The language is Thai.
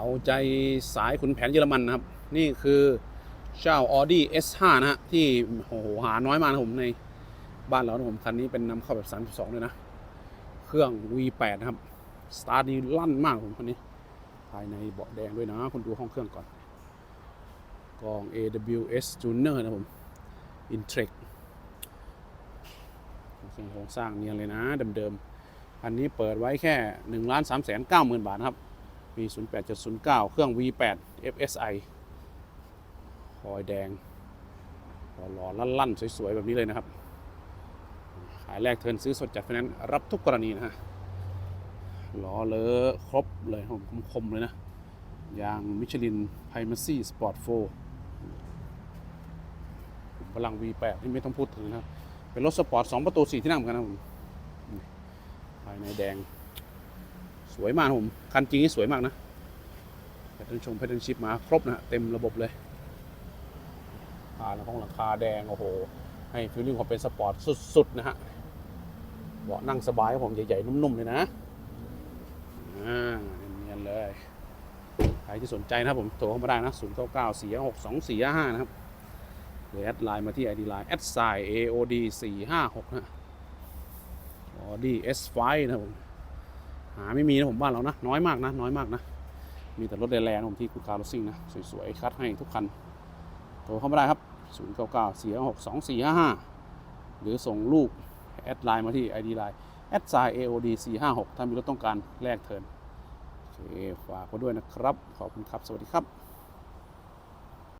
เอาใจสายขุนแผนเยอรมันนะครับ นี่คือเจ้า Audi S5 นะฮะที่โอ้โหหาน้อยมากนะผมในบ้านเรานะผมคันนี้เป็นนำเข้าแบบ 32เลยนะ เครื่อง V8 นะครับ สตาร์ทนี่ลั่นมากผมคันนี้ ภายในเบาะแดงด้วยนะคุณดูห้องเครื่องก่อน กอง AWS Tuner นะผม Intrek โครงสร้างเนียนเลยนะเดิมๆ อันนี้เปิดไว้แค่1ล้าน3แสน9หมื่นบาทนะครับ มี08.09 เครื่อง V8 FSI คอยแดงหล่อๆลั่นๆ สวย ๆ แบบนี้เลยนะครับ ขายแรกเทินซื้อสดจากไฟแนนซ์รับทุกกรณีนะฮะล้อเลอะครบเลยผมคมๆเลยนะ ยางมิชลินไพมาซี่สปอร์ตโฟพลัง V8 ที่ไม่ต้องพูดถึงนะครับ เป็นรถสปอร์ต 2 ประตู 4 ที่นั่งเหมือนกันนะผมภายในแดง สวยมากผมคันจริงนี่สวยมากนะแพทเทิร์นชงแพทเทิร์นชิปมาครบนะเต็มระบบเลยอ่าแล้วของหลังคาแดงโอ้โห ให้ฟีลลิ่งความเป็นสปอร์ตสุดๆนะฮะเบาะนั่งสบายผมใหญ่ๆ นุ่มๆ เลยนะอ่าเนียนเลย ใครที่สนใจนะครับผมโทรเข้ามาได้นะ 0 9 9 4 6 2 4 5 5 นะครับหรือแอดไลน์มาที่ ID Line แอดไซ AOD 4 5 6นะ Audi S5 นะครับผม หาไม่มีนะผมบ้านเรานะ น้อยมากนะ น้อยมากนะ มีแต่รถแรงๆนผมที่คุณคาร์ลซิ่งนะ สวยๆคัดให้ทุกคันโทรเข้ามาได้ครับ 0 9 9 4 6 2 4 5 5 หรือส่งลูกแอดไลน์มาที่ ID Line แอดไซ AOD 4 5 6ถ้ามีรถต้องการแลกเทิร์นโอเคฝากไว้ด้วยนะครับ ขอบคุณครับ สวัสดีครับ